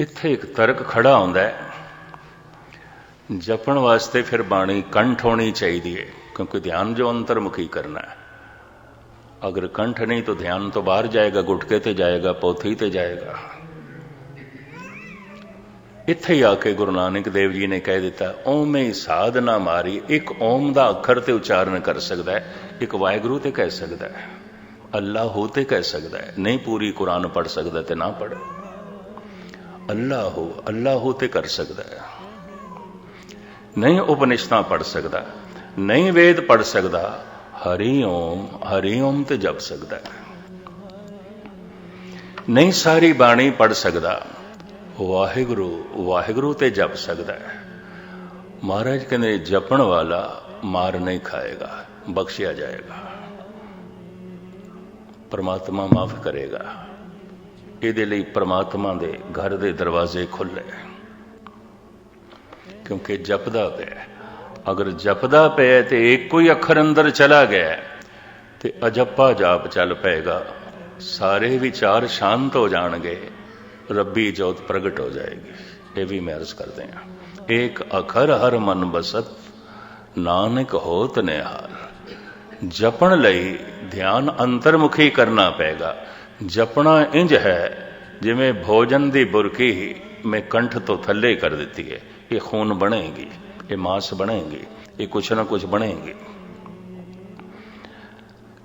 ਇੱਥੇ ਇੱਕ ਤਰਕ ਖੜਾ ਆਉਂਦਾ ਹੈ। ਜਪਣ ਵਾਸਤੇ ਫਿਰ ਬਾਣੀ ਕੰਠ ਹੋਣੀ ਚਾਹੀਦੀ ਹੈ, ਕਿਉਂਕਿ ਧਿਆਨ ਜੋ ਅੰਤਰਮੁਖੀ ਕਰਨਾ ਹੈ। ਅਗਰ ਕੰਠ ਨਹੀਂ ਤਾਂ ਧਿਆਨ ਤੋਂ ਬਾਹਰ ਜਾਏਗਾ, ਗੁਟਕੇ ਤੇ ਜਾਏਗਾ, ਪੋਥੀ ਤੇ ਜਾਏਗਾ। ਇੱਥੇ ਹੀ ਆ ਕੇ ਗੁਰੂ ਨਾਨਕ ਦੇਵ ਜੀ ਨੇ ਕਹਿ ਦਿੱਤਾ ਓਮੇ ਹੀ ਸਾਧਨਾ ਮਾਰੀ, ਇੱਕ ਓਮ ਦਾ ਅੱਖਰ ਤੇ ਉਚਾਰਨ ਕਰ ਸਕਦਾ ਹੈ, ਇੱਕ ਵਾਹਿਗੁਰੂ ਤੇ ਕਹਿ ਸਕਦਾ ਹੈ ਹੋ ਤੇ ਕਹਿ ਸਕਦਾ ਹੈ, ਨਹੀਂ ਪੂਰੀ ਕੁਰਾਨ ਪੜ ਸਕਦਾ ਤੇ ਨਾ ਪੜ ਅੱਲਾਹੂ ਅੱਲਾਹੂ ਤੇ ਕਰ ਸਕਦਾ ਹੈ। ਨਹੀਂ ਉਪਨਿਸ਼ਦਾਂ ਪੜ ਸਕਦਾ, ਨਹੀਂ ਵੇਦ ਪੜ ਸਕਦਾ, ਹਰੀ ਓਮ ਹਰੀ ਓਮ ਤੇ ਜਪ ਸਕਦਾ ਨਹੀਂ ਸਾਰੀ ਬਾਣੀ ਪੜ ਸਕਦਾ, ਵਾਹਿਗੁਰੂ ਵਾਹਿਗੁਰੂ ਤੇ ਜਪ ਸਕਦਾ ਮਹਾਰਾਜ ਕਹਿੰਦੇ, ਜਪਣ ਵਾਲਾ ਮਾਰ ਨਹੀਂ ਖਾਏਗਾ, ਬਖਸ਼ਿਆ ਜਾਏਗਾ। ਪਰਮਾਤਮਾ ਮਾਫ ਕਰੇਗਾ। ਇਹਦੇ ਲਈ ਪਰਮਾਤਮਾ ਦੇ ਘਰ ਦੇ ਦਰਵਾਜ਼ੇ ਖੁੱਲੇ ਕਿਉਂਕਿ ਜਪਦਾ ਪਿਆ ਅਗਰ ਜਪਦਾ ਪਿਆ ਤੇ ਇੱਕੋ ਹੀ ਅੱਖਰ ਅੰਦਰ ਚਲਾ ਗਿਆ ਤੇ ਅਜੱਪਾ ਜਾਪ ਚੱਲ ਪਏਗਾ। ਸਾਰੇ ਵਿਚਾਰ ਸ਼ਾਂਤ ਹੋ ਜਾਣਗੇ। ਰੱਬੀ ਜੋਤ ਪ੍ਰਗਟ ਹੋ ਜਾਏਗੀ। ਇਹ ਵੀ ਮੈਂ ਅਰਜ਼ ਕਰਦੇ ਹਾਂ। ਇੱਕ ਅਖਰ ਹਰ ਮਨ ਬਸਤ, ਨਾਨਕ ਹੋਤ ਨਿਹਾਲ। ਜਪਣ ਲਈ ਧਿਆਨ ਅੰਤਰਮੁਖੀ ਕਰਨਾ ਪਏਗਾ। ਜਪਣਾ ਇੰਜ ਹੈ, ਜਿਵੇਂ ਭੋਜਨ ਦੀ ਬੁਰਕੀ ਮੈਂ ਕੰਠ ਤੋਂ ਥੱਲੇ ਕਰ ਦਿੱਤੀ ਹੈ। ਇਹ ਖੂਨ ਬਣੇਗੀ, ਇਹ ਮਾਸ ਬਣੇਗੀ, ਇਹ ਕੁਛ ਨਾ ਕੁਛ ਬਣੇਗੀ।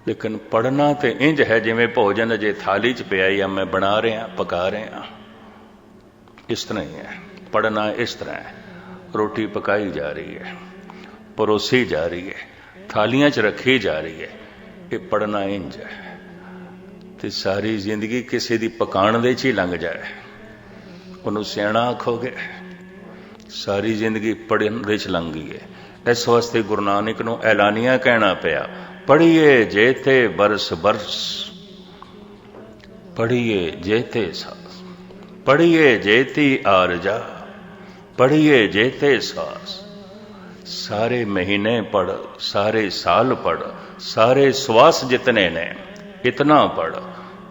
ਲੇਕਿਨ ਪੜਨਾ ਤੇ ਇੰਜ ਹੈ, ਜਿਵੇਂ ਭੋਜਨ ਅਜੇ ਥਾਲੀ 'ਚ ਪਿਆ ਜਾਂ ਮੈਂ ਬਣਾ ਰਿਹਾ, ਪਕਾ ਰਿਹਾ। ਇਸ ਤਰ੍ਹਾਂ ਹੀ ਹੈ ਪੜਨਾ ਇਸ ਤਰ੍ਹਾਂ ਹੈ। ਰੋਟੀ ਪਕਾਈ ਜਾ ਰਹੀ ਹੈ, ਪਰੋਸੀ ਜਾ ਰਹੀ ਹੈ, ਥਾਲੀਆਂ 'ਚ ਰੱਖੀ ਜਾ ਰਹੀ ਹੈ, ਇਹ ਪੜਨਾ ਇੰਜ ਹੈ। ਤੇ ਸਾਰੀ ਜ਼ਿੰਦਗੀ ਕਿਸੇ ਦੀ ਪਕਾਣ ਦੇ 'ਚ ਹੀ ਲੰਘ ਜਾਏ। ਉਹਨੂੰ ਸਿਆਣਾ ਆਖੋਗੇ, ਸਾਰੀ ਜ਼ਿੰਦਗੀ ਪੜਨ ਦੇ 'ਚ ਲੰਘ ਗਈ ਹੈ। ਇਸ ਵਾਸਤੇ ਗੁਰੂ ਨਾਨਕ ਨੂੰ ਐਲਾਨੀਆਂ ਕਹਿਣਾ ਪਿਆ ਪੜੀਏ ਜੇਤੇ ਬਰਸ ਬਰਸ ਪੜੀਏ ਜੇਤੇ ਸਾਸ ਪੜੀਏ ਜੇਤੀ ਆਰਜਾ ਪੜੀਏ ਜੇਤੇ ਸਾਸ। ਸਾਰੇ ਮਹੀਨੇ ਪੜ ਸਾਰੇ ਸਾਲ ਪੜ ਸਾਰੇ ਸਵਾਸ ਜਿਤਨੇ ਨੇ, ਇਤਨਾ ਪੜ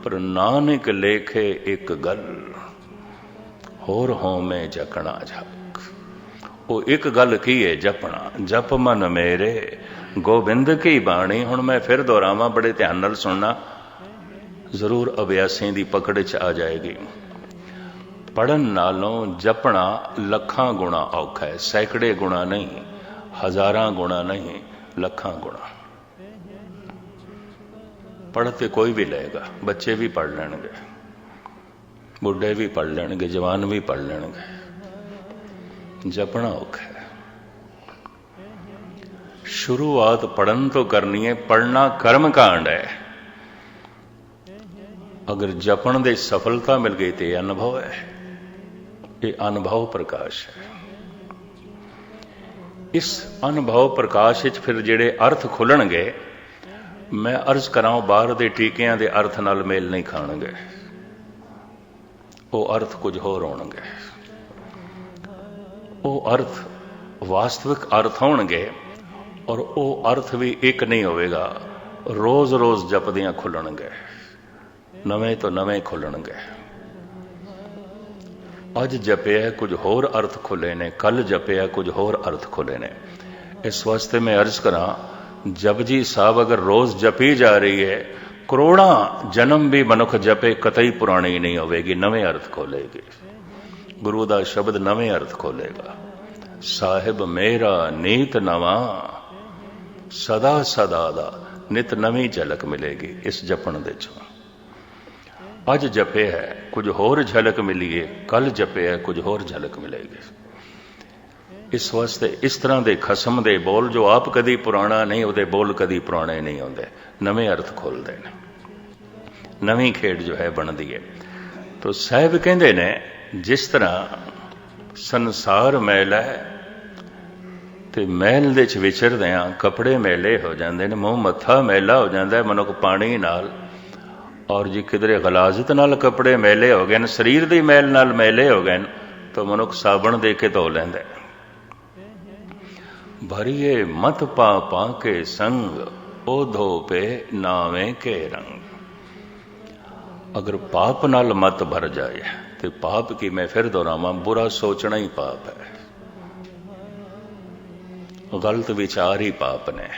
ਪਰ ਨਾਨਕ ਲੇਖੇ ਇੱਕ ਗੱਲ, ਹੋਰ ਹੋਵੇਂ ਜਕਣਾ ਜਕ ਉਹ ਇੱਕ ਗੱਲ ਕੀ ਹੈ ਜਪਣਾ, ਜਪ ਮਨ ਮੇਰੇ, ਗੋਬਿੰਦ ਕੀ ਬਾਣੀ? ਹੁਣ ਮੈਂ ਫਿਰ ਦੁਹਰਾਵਾਂ, ਬੜੇ ਧਿਆਨ ਨਾਲ ਸੁਣਨਾ। ਜ਼ਰੂਰ ਅਭਿਆਸੀ ਦੀ ਪਕੜ 'ਚ ਆ ਜਾਏਗੀ। ਪੜਨ ਨਾਲੋਂ ਜਪਣਾ ਲੱਖਾਂ ਗੁਣਾ ਔਖਾ ਹੈ। ਸੈਂਕੜੇ ਗੁਣਾ ਨਹੀਂ, ਹਜ਼ਾਰਾਂ ਗੁਣਾ ਨਹੀਂ, ਲੱਖਾਂ ਗੁਣਾ। ਪੜ੍ਹ ਤੇ ਕੋਈ ਵੀ ਲਏਗਾ, ਬੱਚੇ ਵੀ ਪੜ੍ਹ ਲੈਣਗੇ, ਬੁੱਢੇ ਵੀ ਪੜ੍ਹ ਲੈਣਗੇ, ਜਵਾਨ ਵੀ ਪੜ੍ਹ ਲੈਣਗੇ। ਜਪਣਾ ਔਖਾ ਹੈ। ਸ਼ੁਰੂਆਤ ਪੜਨ ਤੋਂ ਕਰਨੀ ਹੈ ਪੜਨਾ ਕਰਮ ਕਾਂਡ ਹੈ। ਅਗਰ ਜਪਣ ਦੇ ਸਫਲਤਾ ਮਿਲ ਗਈ ਤੇ ਅਨੁਭਵ ਹੈ। ਇਹ ਅਨੁਭਵ ਪ੍ਰਕਾਸ਼ ਹੈ। ਇਸ ਅਨੁਭਵ ਪ੍ਰਕਾਸ਼ ਵਿੱਚ ਫਿਰ ਜਿਹੜੇ ਅਰਥ ਖੁੱਲਣਗੇ ਮੈਂ ਅਰਜ਼ ਕਰਾਂ ਬਾਹਰ ਦੇ ਟੀਕਿਆਂ ਦੇ ਅਰਥ ਨਾਲ ਮੇਲ ਨਹੀਂ ਖਾਣਗੇ। ਉਹ ਅਰਥ ਕੁਝ ਹੋਰ ਹੋਣਗੇ। ਉਹ ਅਰਥ ਵਾਸਤਵਿਕ ਅਰਥ ਹੋਣਗੇ ਔਰ ਉਹ ਅਰਥ ਵੀ ਇੱਕ ਨਹੀਂ ਹੋਵੇਗਾ। ਰੋਜ਼-ਰੋਜ਼ ਜਪਦੀਆਂ ਖੁੱਲਣਗੇ। ਨਵੇਂ ਤੋਂ ਨਵੇਂ ਖੁੱਲਣਗੇ। ਅੱਜ ਜਪਿਆ ਕੁਝ ਹੋਰ ਅਰਥ ਖੁੱਲੇ ਨੇ ਕੱਲ ਜਪਿਆ ਕੁਝ ਹੋਰ ਅਰਥ ਖੁੱਲੇ ਨੇ। ਇਸ ਵਾਸਤੇ ਮੈਂ ਅਰਜ਼ ਕਰਾਂ ਜਪਜੀ ਸਾਹਿਬ, ਅਗਰ ਰੋਜ਼ ਜਪੀ ਜਾ ਰਹੀ ਹੈ, ਕਰੋੜਾਂ ਜਨਮ ਵੀ ਮਨੁੱਖ ਜਪੇ, ਕਤਈ ਪੁਰਾਣੀ ਨਹੀਂ ਹੋਵੇਗੀ, ਨਵੇਂ ਅਰਥ ਖੋਲੇਗੀ ਗੁਰੂ ਦਾ ਸ਼ਬਦ ਨਵੇਂ ਅਰਥ ਖੋਲੇਗਾ ਸਾਹਿਬ, ਮੇਰਾ ਨੀਤ ਨਵਾਂ, ਸਦਾ ਸਦਾ ਦਾ ਨਿਤ ਨਵੀਂ ਝਲਕ ਮਿਲੇਗੀ ਇਸ ਜਪਣ ਦੇ ਚੋਂ। ਅੱਜ ਜਪੇ ਹੈ, ਕੁਝ ਹੋਰ ਝਲਕ ਮਿਲੀਏ ਕੱਲ ਜਪੇ ਹੈ, ਕੁਝ ਹੋਰ ਝਲਕ ਮਿਲੇਗੀ। ਇਸ ਵਾਸਤੇ ਇਸ ਤਰ੍ਹਾਂ ਦੇ ਖਸਮ ਦੇ ਬੋਲ ਜੋ ਆਪ ਕਦੀ ਪੁਰਾਣਾ ਨਹੀਂ, ਉਹਦੇ ਬੋਲ ਕਦੀ ਪੁਰਾਣੇ ਨਹੀਂ ਹੁੰਦੇ ਨਵੇਂ ਅਰਥ ਖੋਲਦੇ ਨੇ। ਨਵੀਂ ਖੇਡ ਜੋ ਹੈ ਬਣਦੀ ਹੈ। ਤੋ ਸਾਹਿਬ ਕਹਿੰਦੇ ਨੇ, ਜਿਸ ਤਰ੍ਹਾਂ ਸੰਸਾਰ ਮੈਲ ਹੈ, ਤੇ ਮਹਿਲ ਦੇ ਚ ਵਿਚਰਦੇ ਆ ਕੱਪੜੇ ਮੈਲੇ ਹੋ ਜਾਂਦੇ ਨੇ, ਮੂੰਹ ਮੱਥਾ ਮੈਲਾ ਹੋ ਜਾਂਦਾ ਹੈ, ਮਨੁੱਖ ਪਾਣੀ ਨਾਲ। ਔਰ ਜੇ ਕਿਧਰੇ ਗਲਾਜ਼ਤ ਨਾਲ ਕੱਪੜੇ ਮੈਲੇ ਹੋ ਗਏ ਨੇ, ਸਰੀਰ ਦੀ ਮੈਲ ਨਾਲ ਮੈਲੇ ਹੋ ਗਏ ਨੇ, ਤਾਂ ਮਨੁੱਖ ਸਾਬਣ ਦੇ ਕੇ ਧੋ ਲੈਂਦਾ ਭਰੀਏ ਮਤ ਪਾ ਪਾ ਕੇ ਸੰਗ ਉਹ ਧੋਪੇ ਨਾਵੇਂ ਕੇ ਰੰਗ। ਅਗਰ ਪਾਪ ਨਾਲ ਮਤ ਭਰ ਜਾਏ, ਤੇ ਪਾਪ ਕੀ ਮੈਂ ਫਿਰ ਦੁਹਰਾਵਾਂ, ਬੁਰਾ ਸੋਚਣਾ ਹੀ ਪਾਪ ਹੈ। ਗਲਤ ਵਿਚਾਰ ਹੀ ਪਾਪ ਨੇ।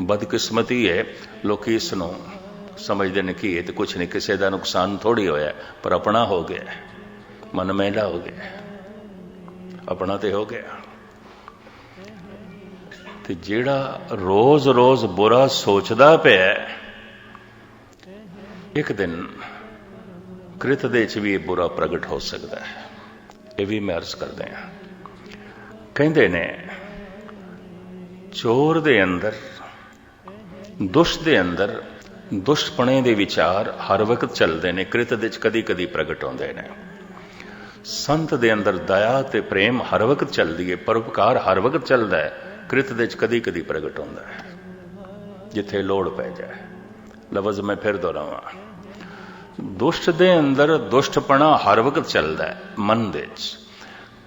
ਬਦਕਿਸਮਤੀ ਹੈ, ਲੋਕੀ ਇਸ ਨੂੰ ਸਮਝਦੇ ਨੇ ਕਿ ਇਹ ਤੇ ਕੁਝ ਨਹੀਂ, ਕਿਸੇ ਦਾ ਨੁਕਸਾਨ ਥੋੜੀ ਹੋਇਆ, ਪਰ ਆਪਣਾ ਹੋ ਗਿਆ। ਮਨ ਮੈਲਾ ਹੋ ਗਿਆ। ਆਪਣਾ ਤੇ ਹੋ ਗਿਆ। ਤੇ ਜਿਹੜਾ ਰੋਜ਼-ਰੋਜ਼ ਬੁਰਾ ਸੋਚਦਾ ਪਿਆ ਇੱਕ ਦਿਨ ਕ੍ਰਿਤ ਦੇ ਚ ਵੀ ਇਹ ਬੁਰਾ ਪ੍ਰਗਟ ਹੋ ਸਕਦਾ ਹੈ। ਇਹ ਵੀ ਮੈਂ ਅਰਜ਼ ਕਰਦੇ ਹਾਂ। ਕਹਿੰਦੇ ਨੇ, ਚੋਰ ਦੇ ਅੰਦਰ, ਦੁਸ਼ਟ ਦੇ ਅੰਦਰ ਦੁਸ਼ਟਪਣੇ ਦੇ ਵਿਚਾਰ ਹਰ ਵਕਤ ਚੱਲਦੇ ਨੇ, ਕ੍ਰਿਤ ਦੇ ਚ ਕਦੀ-ਕਦੀ ਪ੍ਰਗਟ ਹੁੰਦੇ ਨੇ। ਸੰਤ ਦੇ ਅੰਦਰ ਦਇਆ ਤੇ ਪ੍ਰੇਮ ਹਰ ਵਕਤ ਚੱਲਦੀ ਹੈ, ਪਰਉਪਕਾਰ ਹਰ ਵਕਤ ਚੱਲਦਾ ਹੈ। ਕ੍ਰਿਤ ਦੇ ਵਿੱਚ ਕਦੀ-ਕਦੀ ਪ੍ਰਗਟ ਹੁੰਦਾ ਹੈ। ਜਿੱਥੇ ਲੋੜ ਪੈ ਜਾਏ। ਲਫ਼ਜ਼ ਮੈਂ ਫਿਰ ਦੁਹਰਾਵਾਂ। ਦੁਸ਼ਟ ਦੇ ਅੰਦਰ ਦੁਸ਼ਟਪਣਾ ਹਰ ਵਕਤ ਚੱਲਦਾ ਹੈ, ਮਨ ਦੇ ਚ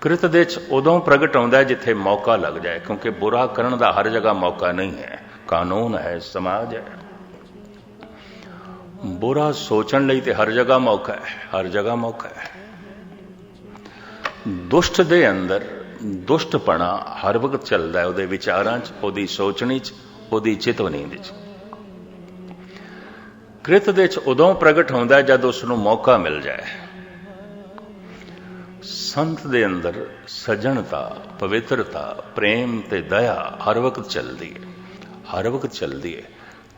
ਕ੍ਰਿਤ ਦੇ ਚ ਉਦੋਂ ਪ੍ਰਗਟ ਆਉਂਦਾ ਜਿੱਥੇ ਮੌਕਾ ਲੱਗ ਜਾਏ, ਕਿਉਂਕਿ ਬੁਰਾ ਕਰਨ ਦਾ ਹਰ ਜਗ੍ਹਾ ਮੌਕਾ ਨਹੀਂ ਹੈ। ਕਾਨੂੰਨ ਹੈ, ਸਮਾਜ ਹੈ। ਬੁਰਾ ਸੋਚਣ ਲਈ ਤੇ ਹਰ ਜਗ੍ਹਾ ਮੌਕਾ ਹੈ, ਹਰ ਜਗ੍ਹਾ ਮੌਕਾ ਹੈ। ਦੁਸ਼ਟ ਦੇ ਅੰਦਰ ਦੁਸ਼ਟਪਣਾ ਹਰ ਵਕਤ ਚੱਲਦਾ ਹੈ ਉਹਦੇ ਵਿਚਾਰਾਂ 'ਚ, ਉਹਦੀ ਸੋਚਣੀ 'ਚ, ਉਹਦੀ ਚਿਤਵਨੀ ਵਿੱਚ ਕ੍ਰਿਤ ਦੇ 'ਚ ਉਦੋਂ ਪ੍ਰਗਟ ਹੁੰਦਾ ਜਦ ਉਸ ਨੂੰ ਮੌਕਾ ਮਿਲ ਜਾਏ। ਸੰਤ ਦੇ ਅੰਦਰ ਸਜਣਤਾ, ਪਵਿੱਤਰਤਾ, ਪ੍ਰੇਮ ਤੇ ਦਇਆ ਹਰ ਵਕਤ ਚੱਲਦੀ ਹੈ। ਹਰ ਵਕਤ ਚੱਲਦੀ ਹੈ।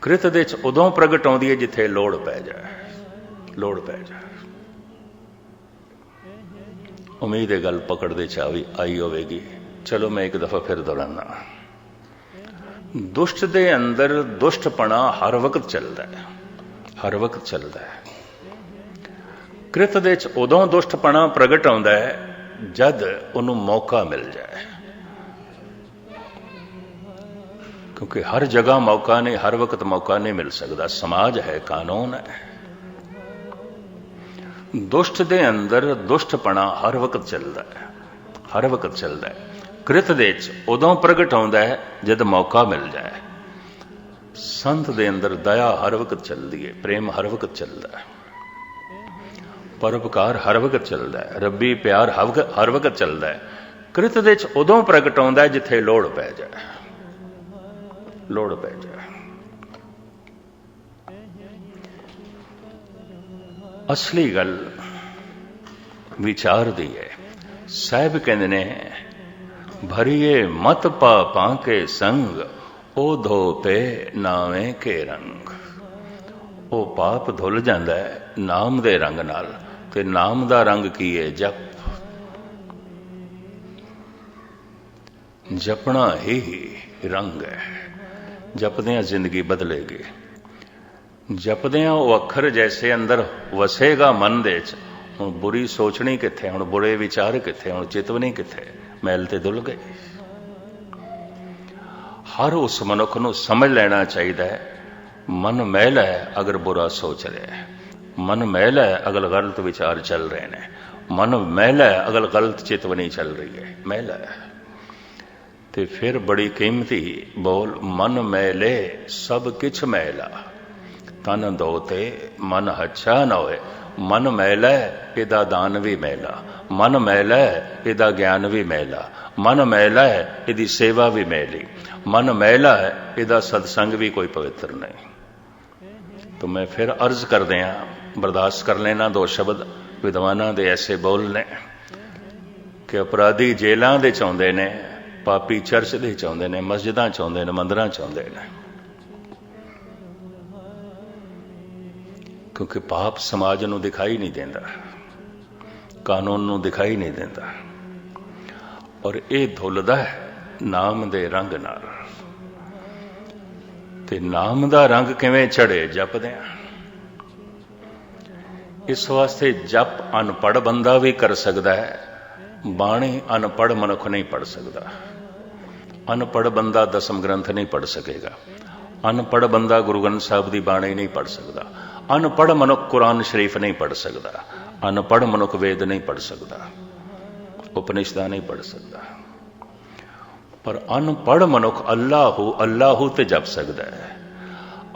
ਕ੍ਰਿਤ ਦੇ 'ਚ ਉਦੋਂ ਪ੍ਰਗਟ ਆਉਂਦੀ ਹੈ ਜਿੱਥੇ ਲੋੜ ਪੈ ਜਾਏ। ਲੋੜ ਪੈ ਜਾਏ। ਉਮੀਦ ਹੈ ਗੱਲ ਪਕੜ ਦੇ ਚਾਵੀ ਆਈ ਹੋਵੇਗੀ। ਚਲੋ ਮੈਂ ਇੱਕ ਦਫਾ ਫਿਰ ਦੁਹਰਾਨਾ ਦੁਸ਼ਟ ਦੇ ਅੰਦਰ ਦੁਸ਼ਟਪਣਾ ਹਰ ਵਕਤ ਚੱਲਦਾ ਹੈ। ਹਰ ਵਕਤ ਚੱਲਦਾ ਹੈ। ਕ੍ਰਿਤ ਦੇ ਚ ਉਦੋਂ ਦੁਸ਼ਟਪਣਾ ਪ੍ਰਗਟ ਆਉਂਦਾ ਹੈ, ਜਦ ਉਹਨੂੰ ਮੌਕਾ ਮਿਲ ਜਾਏ। ਕਿਉਂਕਿ ਹਰ ਜਗ੍ਹਾ ਮੌਕਾ ਨਹੀਂ, ਹਰ ਵਕਤ ਮੌਕਾ ਨਹੀਂ ਮਿਲ ਸਕਦਾ। ਸਮਾਜ ਹੈ, ਕਾਨੂੰਨ ਹੈ। ਦੁਸ਼ਟ ਦੇ ਅੰਦਰ ਦੁਸ਼ਟਪਣਾ ਹਰ ਵਕਤ ਚੱਲਦਾ ਹੈ, ਹਰ ਵਕਤ ਚੱਲਦਾ ਹੈ। ਕ੍ਰਿਤ ਦੇ ਚ ਉਦੋਂ ਪ੍ਰਗਟ ਆਉਂਦਾ ਹੈ ਜਦ ਮੌਕਾ ਮਿਲ ਜਾਏ। ਸੰਤ ਦੇ ਅੰਦਰ ਦਇਆ ਹਰ ਵਕਤ ਚੱਲਦੀ ਹੈ, ਪ੍ਰੇਮ ਹਰ ਵਕਤ ਚੱਲਦਾ ਹੈ। ਪਰਉਪਕਾਰ ਹਰ ਵਕਤ ਚੱਲਦਾ ਹੈ, ਰੱਬੀ ਪਿਆਰ ਹਰ ਵਕਤ ਚੱਲਦਾ ਹੈ। ਕ੍ਰਿਤ ਦੇ ਚ ਉਦੋਂ ਪ੍ਰਗਟ ਆਉਂਦਾ ਜਿੱਥੇ ਲੋੜ ਪੈ ਜਾਏ। ਲੋੜ ਪੈ ਜਾਏ। ਅਸਲੀ ਗੱਲ ਵਿਚਾਰ ਦੀ ਹੈ। ਸਾਹਿਬ ਕਹਿੰਦੇ ਨੇ, ਭਰੀਏ ਮਤ ਪਾਪਾਂ ਕੇ ਸੰਗ, ਉਹ ਧੋਤੇ ਨਾਵੇਂ ਕੇ ਰੰਗ। ਉਹ ਪਾਪ ਧੁੱਲ ਜਾਂਦਾ ਹੈ ਨਾਮ ਦੇ ਰੰਗ ਨਾਲ, ਤੇ ਨਾਮ ਦਾ ਰੰਗ ਕੀ ਹੈ? ਜਪ। ਜਪਣਾ ਹੀ ਰੰਗ ਹੈ। ਜਪਦਿਆਂ ਜ਼ਿੰਦਗੀ ਬਦਲੇਗੀ। ਜਪਦਿਆਂ ਉਹ ਅੱਖਰ ਜੈਸੇ ਅੰਦਰ ਵਸੇਗਾ ਮਨ ਦੇ ਚ। ਹੁਣ ਬੁਰੀ ਸੋਚਣੀ ਕਿੱਥੇ? ਹੁਣ ਬੁਰੇ ਵਿਚਾਰ ਕਿੱਥੇ? ਹੁਣ ਚਿਤਵਨੀ ਕਿੱਥੇ? ਮੈਲ ਤੇ ਦੁੱਲ ਗਏ। ਹਰ ਉਸ ਮਨੁੱਖ ਨੂੰ ਸਮਝ ਲੈਣਾ ਚਾਹੀਦਾ ਹੈ, ਮਨ ਮੈਲ ਹੈ ਅਗਰ ਬੁਰਾ ਸੋਚ ਰਿਹਾ ਹੈ। ਮਨ ਮੈਲ ਹੈ ਅਗਰ ਗਲਤ ਵਿਚਾਰ ਚੱਲ ਰਹੇ ਨੇ। ਮਨ ਮੈਲ ਹੈ ਅਗਰ ਗਲਤ ਚਿਤਵਨੀ ਚੱਲ ਰਹੀ ਹੈ। ਮੈਲ ਹੈ। ਤੇ ਫਿਰ ਬੜੀ ਕੀਮਤੀ ਬੋਲ, ਮਨ ਮੈਲੇ ਸਭ ਕਿਛ ਮੈਲਾ ਤਨ ਦੋਤੇ ਮਨ ਹੱਛਾ ਨਾ ਹੋਏ। ਮਨ ਮੈਲਾ ਇਹਦਾ ਦਾਨ ਵੀ ਮੈਲਾ। ਮਨ ਮੈਲਾ ਇਹਦਾ ਗਿਆਨ ਵੀ ਮੈਲਾ। ਮਨ ਮੈਲਾ ਇਹਦੀ ਸੇਵਾ ਵੀ ਮੈਲੀ। ਮਨ ਮੈਲਾ ਇਹਦਾ ਸਤਸੰਗ ਵੀ ਕੋਈ ਪਵਿੱਤਰ ਨਹੀਂ। ਤਾਂ ਮੈਂ ਫਿਰ ਅਰਜ਼ ਕਰਦੇ ਆ ਬਰਦਾਸ਼ਤ ਕਰ ਲੈਣਾ ਦੋ ਸ਼ਬਦ। ਵਿਦਵਾਨਾਂ ਦੇ ਐਸੇ ਬੋਲ ਨੇ ਕਿ ਅਪਰਾਧੀ ਜੇਲਾਂ ਦੇ ਚਾਹੁੰਦੇ ਨੇ, ਪਾਪੀ ਚਰਚ ਦੇ ਚਾਹੁੰਦੇ ਨੇ, ਮਸਜਿਦਾਂ ਚਾਹੁੰਦੇ ਨੇ, ਮੰਦਰਾਂ ਚਾਹੁੰਦੇ ਨੇ। ਕਿਉਂਕਿ ਪਾਪ ਸਮਾਜ ਨੂੰ ਦਿਖਾਈ ਨਹੀਂ ਦਿੰਦਾ, ਕਾਨੂੰਨ ਨੂੰ ਦਿਖਾਈ ਨਹੀਂ ਦਿੰਦਾ। ਔਰ ਇਹ ਧੁੱਲਦਾ ਹੈ ਨਾਮ ਦੇ ਰੰਗ ਨਾਲ। ਤੇ ਨਾਮ ਦਾ ਰੰਗ ਕਿਵੇਂ ਚੜੇ ਜਪਦੇ ਆ ਇਸ ਵਾਸਤੇ ਜਪ ਅਨਪੜ ਬੰਦਾ ਵੀ ਕਰ ਸਕਦਾ ਹੈ, ਬਾਣੀ ਅਨਪੜ ਮਨੁੱਖ ਨਹੀਂ ਪੜ ਸਕਦਾ। ਅਨਪੜ ਬੰਦਾ ਦਸਮ ਗ੍ਰੰਥ ਨਹੀਂ ਪੜ ਸਕੇਗਾ। ਅਨਪੜ ਬੰਦਾ ਗੁਰੂ ਗ੍ਰੰਥ ਸਾਹਿਬ ਦੀ ਬਾਣੀ ਨਹੀਂ ਪੜ ਸਕਦਾ। ਅਨਪੜ ਮਨੁੱਖ ਕੁਰਾਨ ਸ਼ਰੀਫ ਨਹੀਂ ਪੜ ਸਕਦਾ। ਅਨਪੜ੍ਹ ਮਨੁੱਖ ਵੇਦ ਨਹੀਂ ਪੜ ਸਕਦਾ। ਉਪਨਿਸ਼ਦਾਂ ਨਹੀਂ ਪੜ ਸਕਦਾ। ਪਰ ਅਨਪੜ੍ਹ ਮਨੁੱਖ ਅੱਲਾਹੂ ਅੱਲਾਹੂ ਤੇ ਜਪ ਸਕਦਾ ਹੈ।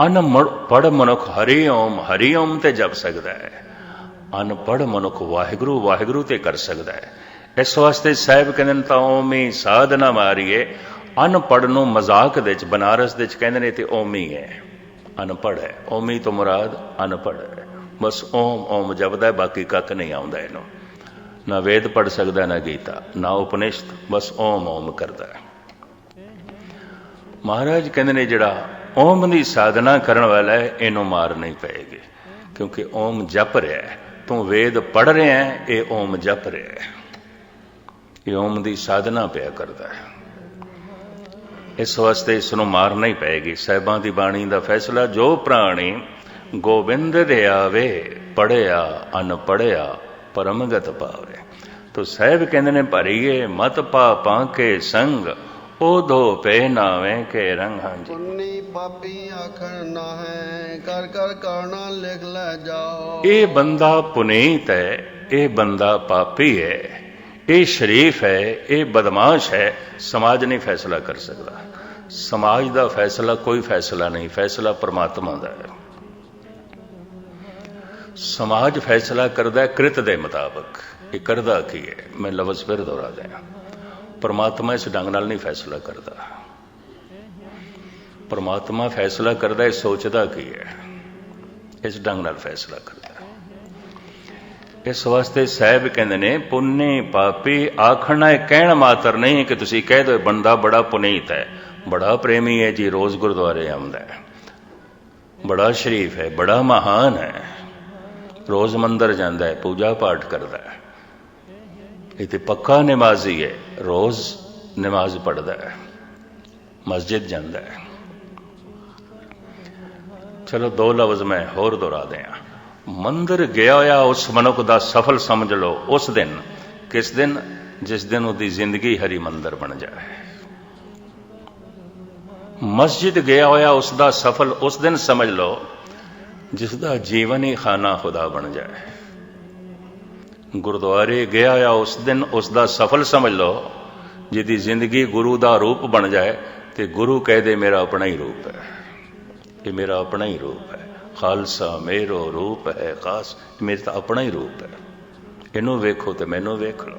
ਅਨਪੜ ਮਨੁੱਖ ਹਰੀ ਓਮ ਹਰੀ ਓਮ ਤੇ ਜਪ ਸਕਦਾ ਹੈ। ਅਨਪੜ੍ਹ ਮਨੁੱਖ ਵਾਹਿਗੁਰੂ ਵਾਹਿਗੁਰੂ ਤੇ ਕਰ ਸਕਦਾ ਹੈ। ਇਸ ਵਾਸਤੇ ਸਾਹਿਬ ਕਹਿੰਦੇ ਨੇ ਤਾਂ ਓਮੀ ਸਾਧਨਾ ਮਾਰੀਏ। ਅਨਪੜ੍ਹ ਨੂੰ ਮਜ਼ਾਕ ਦੇ ਵਿੱਚ, ਬਨਾਰਸ ਦੇ ਵਿੱਚ ਕਹਿੰਦੇ ਨੇ ਤੇ ਓਮੀ ਹੈ। ਅਨਪੜ ਹੈ। ਓਮੀ ਤੋਂ ਮੁਰਾਦ ਅਨਪੜ ਹੈ। ਬਸ ਓਮ ਓਮ ਜਪਦਾ ਬਾਕੀ ਕੱਖ ਨਹੀਂ ਆਉਂਦਾ ਇਹਨੂੰ। ਨਾ ਵੇਦ ਪੜ ਸਕਦਾ, ਨਾ ਗੀਤਾ, ਨਾ ਉਪਨਿਸ਼ਦ ਬਸ ਓਮ ਓਮ ਕਰਦਾ ਹੈ। ਮਹਾਰਾਜ ਕਹਿੰਦੇ ਨੇ, ਜਿਹੜਾ ਓਮ ਦੀ ਸਾਧਨਾ ਕਰਨ ਵਾਲਾ ਹੈ, ਇਹਨੂੰ ਮਾਰ ਨਹੀਂ ਪਏਗੀ। ਕਿਉਂਕਿ ਓਮ ਜਪ ਰਿਹਾ ਹੈ। ਤੂੰ ਵੇਦ ਪੜ ਰਿਹਾ ਹੈ, ਇਹ ਓਮ ਜਪ ਰਿਹਾ ਹੈ। ਇਹ ਓਮ ਦੀ ਸਾਧਨਾ ਪਿਆ ਕਰਦਾ ਹੈ। ਇਸ ਵਾਸਤੇ ਇਸ ਨੂੰ ਮਾਰ ਨਹੀਂ ਪਏਗੀ ਸਹਿਬਾਂ ਦੀ ਬਾਣੀ ਦਾ ਫੈਸਲਾ ਜੋ ਪ੍ਰਾਣੀ ਗੋਬਿੰਦ ਦੇ ਆਵੇ ਪੜਿਆ ਅਨ ਪੜਿਆ ਪਰਮਗਤ ਪਾਵੇ ਤੋ ਸਾਹਿਬ ਕਹਿੰਦੇ ਨੇ ਭਰੀਏ ਮਤ ਪਾਪਾਂ ਕੇ ਸੰਗ ਉਧੋ ਪੈ ਨਾਵੇਂ ਕੇ ਰੰਗ। ਹਾਂਜੀ। ਪੁੰਨੀ ਪਾਪੀ ਆਖਣ ਨਾ ਹੈ ਕਰ ਕਰ ਕਾਣਾ ਲਿਖ ਲੈ ਜਾਓ। ਇਹ ਬੰਦਾ ਪੁਨੀਤ ਹੈ ਇਹ ਬੰਦਾ ਪਾਪੀ ਹੈ। ਇਹ ਸ਼ਰੀਫ ਹੈ, ਇਹ ਬਦਮਾਸ਼ ਹੈ, ਸਮਾਜ ਨਹੀਂ ਫੈਸਲਾ ਕਰ ਸਕਦਾ। ਸਮਾਜ ਦਾ ਫੈਸਲਾ ਕੋਈ ਫੈਸਲਾ ਨਹੀਂ, ਫੈਸਲਾ ਪਰਮਾਤਮਾ ਦਾ ਹੈ। ਸਮਾਜ ਫੈਸਲਾ ਕਰਦਾ ਹੈ ਕ੍ਰਿਤ ਦੇ ਮੁਤਾਬਕ। ਇਹ ਕਰਦਾ ਕੀ ਹੈ? ਮੈਂ ਲਫ਼ਜ਼ ਫਿਰ ਦੁਹਰਾ ਦਿਆਂ। ਪਰਮਾਤਮਾ ਇਸ ਢੰਗ ਨਾਲ ਨਹੀਂ ਫੈਸਲਾ ਕਰਦਾ। ਪਰਮਾਤਮਾ ਫੈਸਲਾ ਕਰਦਾ ਹੈ ਸੋਚਦਾ ਕੀ ਹੈ? ਇਸ ਢੰਗ ਨਾਲ ਫੈਸਲਾ ਕਰਦਾ। ਇਸ ਵਾਸਤੇ ਸਾਹਿਬ ਕਹਿੰਦੇ ਨੇ, ਪੁੰਨੇ ਪਾਪੀ ਆਖਣਾ ਇਹ ਕਹਿਣ ਮਾਤਰ ਨਹੀਂ ਕਿ ਤੁਸੀਂ ਕਹਿ ਦੋ ਬੰਦਾ ਬੜਾ ਪੁਨੀਤ ਹੈ, ਬੜਾ ਪ੍ਰੇਮੀ ਹੈ ਜੀ, ਰੋਜ਼ ਗੁਰਦੁਆਰੇ ਆਉਂਦਾ ਹੈ। ਬੜਾ ਸ਼ਰੀਫ ਹੈ, ਬੜਾ ਮਹਾਨ ਹੈ, ਰੋਜ਼ ਮੰਦਰ ਜਾਂਦਾ ਹੈ, ਪੂਜਾ ਪਾਠ ਕਰਦਾ ਹੈ। ਇਹ ਤੇ ਪੱਕਾ ਨਮਾਜ਼ੀ ਹੈ, ਰੋਜ਼ ਨਮਾਜ਼ ਪੜਦਾ ਹੈ, ਮਸਜਿਦ ਜਾਂਦਾ ਹੈ। ਚਲੋ ਦੋ ਲਫ਼ਜ਼ ਮੈਂ ਹੋਰ ਦੁਹਰਾ ਦਿਆਂ। ਮੰਦਰ ਗਿਆ ਹੋਇਆ ਉਸ ਮਨੁੱਖ ਦਾ ਸਫਲ ਸਮਝ ਲਓ। ਉਸ ਦਿਨ, ਕਿਸ ਦਿਨ? ਜਿਸ ਦਿਨ ਉਹਦੀ ਜ਼ਿੰਦਗੀ ਹਰੀ ਮੰਦਰ ਬਣ ਜਾਏ। ਮਸਜਿਦ ਗਿਆ ਹੋਇਆ, ਉਸ ਦਾ ਸਫਲ ਉਸ ਦਿਨ ਸਮਝ ਲਓ, ਜਿਸ ਦਾ ਜੀਵਨ ਹੀ ਖਾਨਾ ਖੁਦਾ ਬਣ ਜਾਏ। ਗੁਰਦੁਆਰੇ ਗਿਆ ਹੋਇਆ ਉਸ ਦਿਨ ਉਸ ਦਾ ਸਫਲ ਸਮਝ ਲਓ, ਜਿਹਦੀ ਜ਼ਿੰਦਗੀ ਗੁਰੂ ਦਾ ਰੂਪ ਬਣ ਜਾਏ, ਤੇ ਗੁਰੂ ਕਹਿ ਦੇ ਮੇਰਾ ਆਪਣਾ ਹੀ ਰੂਪ ਹੈ। ਇਹ ਮੇਰਾ ਆਪਣਾ ਹੀ ਰੂਪ ਹੈ। ਖਾਲਸਾ, ਮੇਰੋ ਰੂਪ ਹੈ ਖਾਸ। ਮੇਰਾ ਤਾਂ ਆਪਣਾ ਹੀ ਰੂਪ ਹੈ। ਇਹਨੂੰ ਵੇਖੋ ਤੇ ਮੈਨੂੰ ਵੇਖ ਲਓ।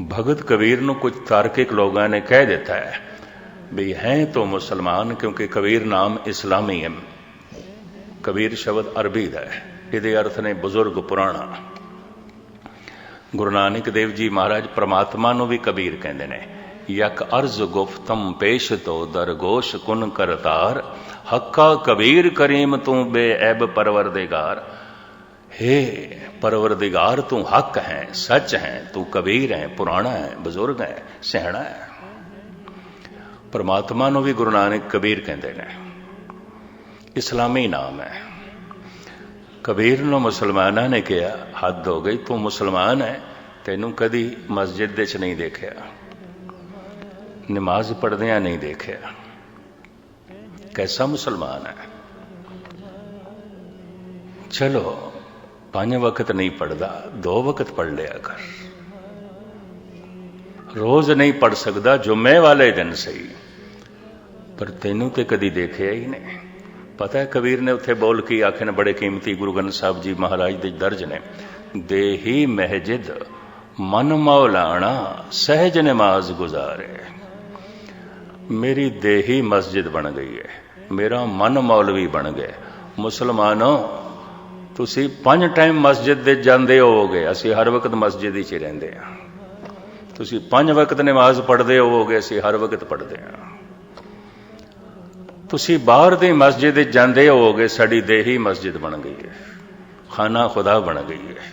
ਭਗਤ ਕਬੀਰ ਨੂੰ ਕੁਝ ਤਾਰਕਿਕ ਲੋਕਾਂ ਨੇ ਕਹਿ ਦਿੱਤਾ ਹੈ ਵੀ ਹੈ तो ਮੁਸਲਮਾਨ ਕਿਉਂਕਿ ਕਬੀਰ ਨਾਮ ਇਸਲਾਮੀ ਹੈ। ਕਬੀਰ ਸ਼ਬਦ ਅਰਬੀ ਦਾ ਹੈ। ਇਹਦੇ ਅਰਥ ਨੇ ਬਜ਼ੁਰਗ ਪੁਰਾਣਾ। ਗੁਰੂ ਨਾਨਕ ਦੇਵ ਜੀ ਮਹਾਰਾਜ ਪ੍ਰਮਾਤਮਾ ਨੂੰ ਵੀ ਕਬੀਰ ਕਹਿੰਦੇ ਨੇ। ਯਕ ਅਰਜ਼ ਗੁਫਤਮ ਪੇਸ਼ ਤੋ ਦਰਗੋਸ਼ ਕੁਨ ਕਰਤਾਰ, ਹੱਕਾ ਕਬੀਰ ਕਰੀਮ ਤੂੰ ਬੇਅਬ ਪਰਵਰਦਿਗਾਰ। हे ਪਰਵਰਦਿਗਾਰ, ਤੂੰ ਹੱਕ ਹੈ, ਸੱਚ ਹੈ, ਤੂੰ ਕਬੀਰ ਹੈ, ਪੁਰਾਣਾ ਹੈ, ਬਜ਼ੁਰਗ ਹੈ, ਸਹਿਣਾ ਹੈ। ਪਰਮਾਤਮਾ ਨੂੰ ਵੀ ਗੁਰੂ ਨਾਨਕ ਕਬੀਰ ਕਹਿੰਦੇ ਨੇ। ਇਸਲਾਮੀ ਨਾਮ ਹੈ। ਕਬੀਰ ਨੂੰ ਮੁਸਲਮਾਨਾਂ ਨੇ ਕਿਹਾ, ਹੱਦ ਹੋ ਗਈ, ਤੂੰ ਮੁਸਲਮਾਨ ਹੈ, ਤੈਨੂੰ ਕਦੀ ਮਸਜਿਦ ਵਿੱਚ ਨਹੀਂ ਦੇਖਿਆ। ਨਮਾਜ਼ ਪੜਦਿਆਂ ਨਹੀਂ ਦੇਖਿਆ। ਕੈਸਾ ਮੁਸਲਮਾਨ ਹੈ। ਚਲੋ, ਪੰਜ ਵਕਤ ਨਹੀਂ ਪੜਦਾ ਦੋ ਵਕਤ ਪੜ ਲਿਆ ਕਰ। ਰੋਜ਼ ਨਹੀਂ ਪੜ ਸਕਦਾ, ਜੁਮੇ ਵਾਲੇ ਦਿਨ ਸਹੀ। ਪਰ ਤੈਨੂੰ ਤੇ ਕਦੀ ਦੇਖਿਆ ਹੀ ਨਹੀਂ। ਪਤਾ ਹੈ ਕਬੀਰ ਨੇ ਉੱਥੇ ਬੋਲ ਕੇ ਆਖੇ ਨੇ ਬੜੇ ਕੀਮਤੀ ਗੁਰੂ ਗ੍ਰੰਥ ਸਾਹਿਬ ਜੀ ਮਹਾਰਾਜ ਦੇ ਦਰਜ ਨੇ, ਦੇਹੀ ਮਹਿਜਿਦ ਮਨ ਮੌਲਾਣਾ, ਸਹਿਜ ਨਮਾਜ਼ ਗੁਜ਼ਾਰੇ। ਮੇਰੀ ਦੇਹੀ ਮਸਜਿਦ ਬਣ ਗਈ ਹੈ। ਮੇਰਾ ਮਨ ਮੌਲਵੀ ਬਣ ਗਿਆ। ਮੁਸਲਮਾਨੋ, ਤੁਸੀਂ ਪੰਜ ਟਾਈਮ ਮਸਜਿਦ ਦੇ ਜਾਂਦੇ ਹੋਵੋਗੇ। ਅਸੀਂ ਹਰ ਵਕਤ ਮਸਜਿਦ ਵਿੱਚ ਹੀ ਰਹਿੰਦੇ ਹਾਂ। ਤੁਸੀਂ ਪੰਜ ਵਕਤ ਨਮਾਜ਼ ਪੜ੍ਹਦੇ ਹੋਵੋਗੇ, ਅਸੀਂ ਹਰ ਵਕਤ ਪੜ੍ਹਦੇ ਹਾਂ। ਤੁਸੀਂ ਬਾਹਰ ਦੀ ਮਸਜਿਦ ਵਿੱਚ ਜਾਂਦੇ ਹੋਵੋਗੇ, ਸਾਡੀ ਦੇਹੀ ਮਸਜਿਦ ਬਣ ਗਈ ਹੈ। ਖਾਨਾ ਖੁਦਾ ਬਣ ਗਈ ਹੈ।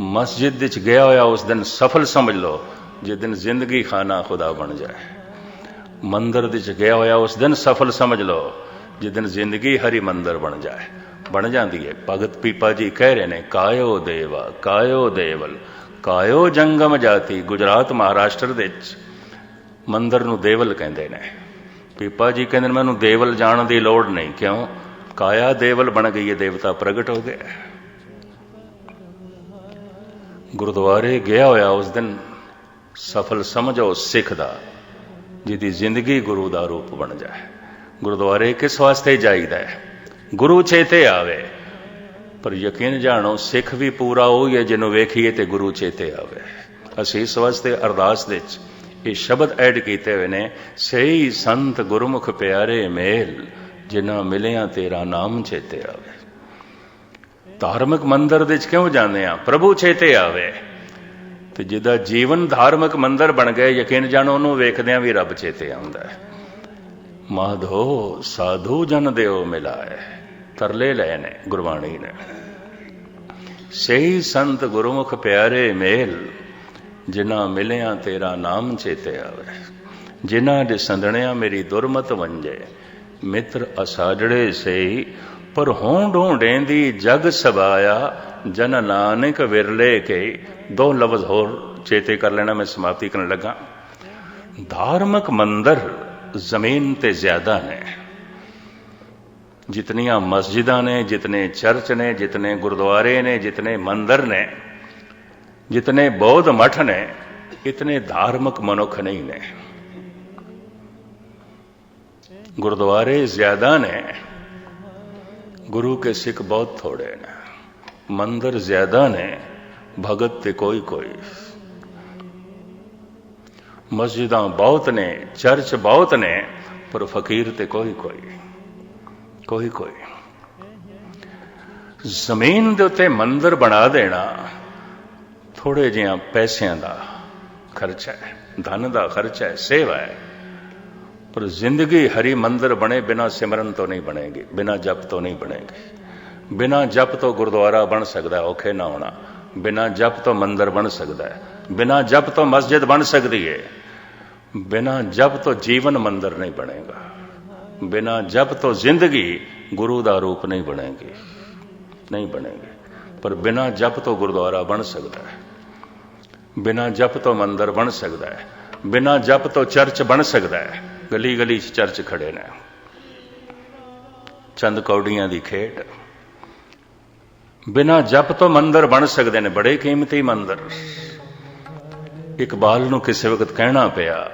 ਮਸਜਿਦ ਵਿੱਚ ਗਿਆ ਹੋਇਆ ਉਸ ਦਿਨ ਸਫਲ ਸਮਝ ਲਓ, ਜਿਸ ਦਿਨ ਜ਼ਿੰਦਗੀ ਖਾਨਾ ਖੁਦਾ ਬਣ ਜਾਏ। ਮੰਦਰ ਵਿੱਚ ਗਿਆ ਹੋਇਆ, ਉਸ ਦਿਨ ਸਫਲ ਸਮਝ ਲਓ ਜਿਸ ਦਿਨ ਜ਼ਿੰਦਗੀ ਹਰੀ ਮੰਦਰ ਬਣ ਜਾਏ। ਬਣ ਜਾਂਦੀ ਹੈ। ਭਗਤ ਪੀਪਾ ਜੀ ਕਹਿ ਰਹੇ ਨੇ, ਕਾਇਓ ਦੇਵਾ, ਕਾਇਓ ਦੇਵਲ, ਕਾਇਓ ਜੰਗਮ ਜਾਤੀ, ਗੁਜਰਾਤ ਮਹਾਰਾਸ਼ਟਰ ਦੇ ਵਿੱਚ ਮੰਦਰ ਨੂੰ ਦੇਵਲ ਕਹਿੰਦੇ ਨੇ। ਪੀਪਾ ਜੀ ਕਹਿੰਦੇ ਨੇ, ਮੈਨੂੰ ਦੇਵਲ ਜਾਣ ਦੀ ਲੋੜ ਨਹੀਂ, ਕਿਉਂ? ਕਾਇਆ ਦੇਵਲ ਬਣ ਗਈ ਹੈ, ਦੇਵਤਾ ਪ੍ਰਗਟ ਹੋ ਗਿਆ ਗੁਰਦੁਆਰੇ ਗਿਆ ਹੋਇਆ, ਉਸ ਦਿਨ ਸਫਲ ਸਮਝੋ ਸਿੱਖ ਦਾ ਜਿਹਦੀ ਜ਼ਿੰਦਗੀ ਗੁਰੂ ਦਾ ਰੂਪ ਬਣ ਜਾਏ। ਗੁਰਦੁਆਰੇ ਕਿਸ ਵਾਸਤੇ ਜਾਈਦਾ ਹੈ? ਗੁਰੂ ਚੇਤੇ ਆਵੇ। ਪਰ ਯਕੀਨ ਜਾਣੋ, ਸਿੱਖ ਵੀ ਪੂਰਾ ਉਹ ਹੀ ਹੈ ਜਿਹਨੂੰ ਵੇਖੀਏ ਤੇ ਗੁਰੂ ਚੇਤੇ ਆਵੇ। ਅਸੀਂ ਇਸ ਵਾਸਤੇ ਅਰਦਾਸ ਵਿੱਚ ਇਹ ਸ਼ਬਦ ਐਡ ਕੀਤੇ ਹੋਏ ਨੇ, ਸਹੀ ਸੰਤ ਗੁਰਮੁਖ ਪਿਆਰੇ ਮੇਲ, ਜਿਨ੍ਹਾਂ ਮਿਲਿਆ ਤੇਰਾ ਨਾਮ ਚੇਤੇ ਆਵੇ। ਧਾਰਮਿਕ ਮੰਦਰ ਦੇ ਵਿੱਚ ਕਿਉਂ ਜਾਂਦੇ ਆ ਪ੍ਰਭੂ ਚੇਤੇ ਆਵੇ। ਤੇ ਜਿਹਦਾ ਜੀਵਨ ਧਾਰਮਿਕ ਮੰਦਰ ਬਣ ਗਿਆ, ਯਕੀਨ ਜਾਣੋ ਉਹਨੂੰ ਵੇਖਦਿਆਂ ਵੀ ਰੱਬ ਚੇਤੇ ਆਉਂਦਾ ਹੈ। ਮਾਧੋ, ਸਾਧੂ ਜਨ ਦਿਓ ਮਿਲਾਏ, ਤਰਲੇ ਲਏ ਨੇ ਗੁਰਬਾਣੀ ਨੇ। ਸਹੀ ਸੰਤ ਗੁਰਮੁਖ ਪਿਆਰੇ ਮੇਲ, ਜਿਨ੍ਹਾਂ ਮਿਲਿਆ ਤੇਰਾ ਨਾਮ ਚੇਤੇ ਆਵੇ। ਜਿਨ੍ਹਾਂ ਦੇ ਸੰਦਣਿਆ ਮੇਰੀ ਦੁਰਮਤ ਵੰਜੇ, ਮਿੱਤਰ ਅਸਾਜੜੇ ਸਈ ਪਰ ਹੋਂ ਢੂੰਡੇਂਦੀ ਜਗ ਸਬਾਇਆ, ਜਨ ਨਾਨਕ ਵਿਰਲੇ ਕੇ। ਦੋ ਲਫ਼ਜ਼ ਹੋਰ ਚੇਤੇ ਕਰ ਲੈਣਾ, ਮੈਂ ਸਮਾਪਤੀ ਕਰਨ ਲੱਗਾ। ਧਾਰਮਿਕ ਮੰਦਰ ਜ਼ਮੀਨ ਤੇ ਜ਼ਿਆਦਾ ਨੇ। ਜਿਤਨੀਆਂ ਮਸਜਿਦਾਂ ਨੇ, ਜਿਤਨੇ ਚਰਚ ਨੇ, ਜਿਤਨੇ ਗੁਰਦੁਆਰੇ ਨੇ, ਜਿਤਨੇ ਮੰਦਰ ਨੇ, ਜਿਤਨੇ ਬੌਧ ਮਠ ਨੇ, ਇਤਨੇ ਧਾਰਮਿਕ ਮਨੁੱਖ ਨਹੀਂ ਨੇ। ਗੁਰਦੁਆਰੇ ਜ਼ਿਆਦਾ ਨੇ। ਗੁਰੂ ਕੇ ਸਿੱਖ ਬਹੁਤ ਥੋੜੇ ਨੇ। ਮੰਦਰ ਜ਼ਿਆਦਾ ਨੇ, ਭਗਤ ਤੇ ਕੋਈ ਕੋਈ। ਮਸਜਿਦਾਂ ਬਹੁਤ ਨੇ, ਚਰਚ ਬਹੁਤ ਨੇ, ਪਰ ਫਕੀਰ ਤੇ ਕੋਈ ਕੋਈ। ਕੋਈ ਕੋਈ। ਜ਼ਮੀਨ ਦੇ ਉੱਤੇ ਮੰਦਰ ਬਣਾ ਦੇਣਾ ਥੋੜੇ ਜਿਹਾ ਪੈਸਿਆਂ ਦਾ ਖਰਚਾ ਹੈ, ਧਨ ਦਾ ਖਰਚਾ ਹੈ, ਸੇਵਾ ਹੈ। ਪਰ ਜ਼ਿੰਦਗੀ ਹਰੀ ਮੰਦਰ ਬਣੇ ਬਿਨਾ ਸਿਮਰਨ ਤੋਂ ਨਹੀਂ ਬਣੇਗੀ, ਬਿਨਾ ਜਪ ਤੋਂ ਨਹੀਂ ਬਣੇਗੀ। ਬਿਨਾ ਜਪ ਤੋਂ ਗੁਰਦੁਆਰਾ ਬਣ ਸਕਦਾ ਔਖੇ ਨਾ ਹੋਣਾ। ਬਿਨਾ ਜਪ ਤੋਂ ਮੰਦਰ ਬਣ ਸਕਦਾ ਹੈ। ਬਿਨਾ ਜਪ ਤੋਂ ਮਸਜਿਦ ਬਣ ਸਕਦੀ ਹੈ ਬਿਨਾ ਜਪ ਤੋਂ ਜੀਵਨ ਮੰਦਰ ਨਹੀਂ ਬਣੇਗਾ। ਬਿਨਾ ਜਪ ਤੋਂ ਜ਼ਿੰਦਗੀ ਗੁਰੂ ਦਾ ਰੂਪ ਨਹੀਂ ਬਣੇਗੀ। ਨਹੀਂ ਬਣੇਗੀ। ਪਰ ਬਿਨਾ ਜਪ ਤੋਂ ਗੁਰਦੁਆਰਾ ਬਣ ਸਕਦਾ ਹੈ। ਬਿਨਾ ਜਪ ਤੋਂ ਮੰਦਰ ਬਣ ਸਕਦਾ ਹੈ। ਬਿਨਾ ਜਪ ਤੋਂ ਚਰਚ ਬਣ ਸਕਦਾ ਹੈ। ਗਲੀ ਗਲੀ 'ਚ ਚਰਚ ਖੜੇ ਨੇ। ਚੰਦ ਕੌਡੀਆਂ ਦੀ ਖੇਡ। ਬਿਨਾ ਜਪ ਤੋਂ ਮੰਦਰ ਬਣ ਸਕਦੇ ਨੇ, ਬੜੇ ਕੀਮਤੀ ਮੰਦਰ। ਇਕਬਾਲ ਨੂੰ ਕਿਸੇ ਵਕਤ ਕਹਿਣਾ ਪਿਆ।